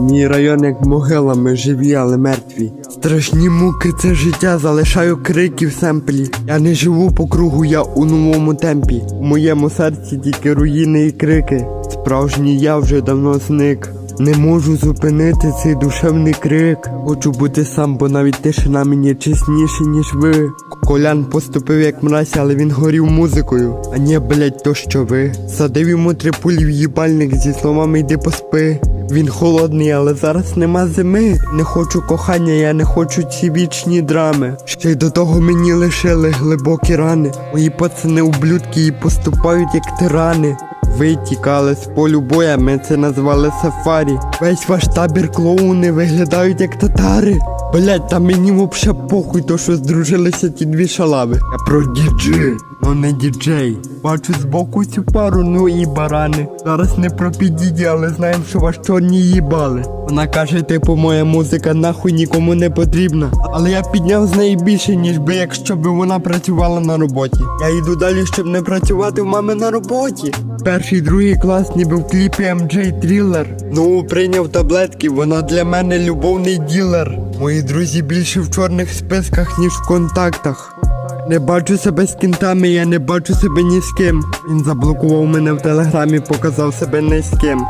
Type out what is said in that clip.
Мій район як могила, ми живі, але мертві. Страшні муки це життя, залишаю крики в семплі. Я не живу по кругу, я у новому темпі. У моєму серці тільки руїни і крики. Справжній я вже давно зник. Не можу зупинити цей душевний крик. Хочу бути сам, бо навіть тишина мені чесніше, ніж ви. Колян поступив як мразь, але він горів музикою. А ні, блять, то що ви. Садив йому три пулі в їбальник зі словами йди поспи. Він холодний, але зараз нема зими. Не хочу кохання, я не хочу ці вічні драми. Ще й до того мені лишили глибокі рани. Мої пацани ублюдки і поступають як тирани. Ви тікали з полю боя, ми це назвали сафарі. Весь ваш табір клоуни виглядають як татари. Блять, та мені вообще похуй, то що здружилися ті дві шалави. Я про діджей, ну не діджей. Бачу збоку цю пару, ну і барани. Зараз не про підіді, але знаємо, що вас чорні їбали. Вона каже, типу, моя музика нахуй нікому не потрібна. Але я підняв з неї більше, ніж би якщо б вона працювала на роботі. Я йду далі, щоб не працювати в мами на роботі. Перший другий клас, ніби в кліпі MJ Thriller. Ну, прийняв таблетки, вона для мене любовний ділер. Мої друзі більше в чорних списках, ніж в контактах. Не бачу себе з кінтами, я не бачу себе ні з ким. Він заблокував мене в телеграмі, показав себе низьким.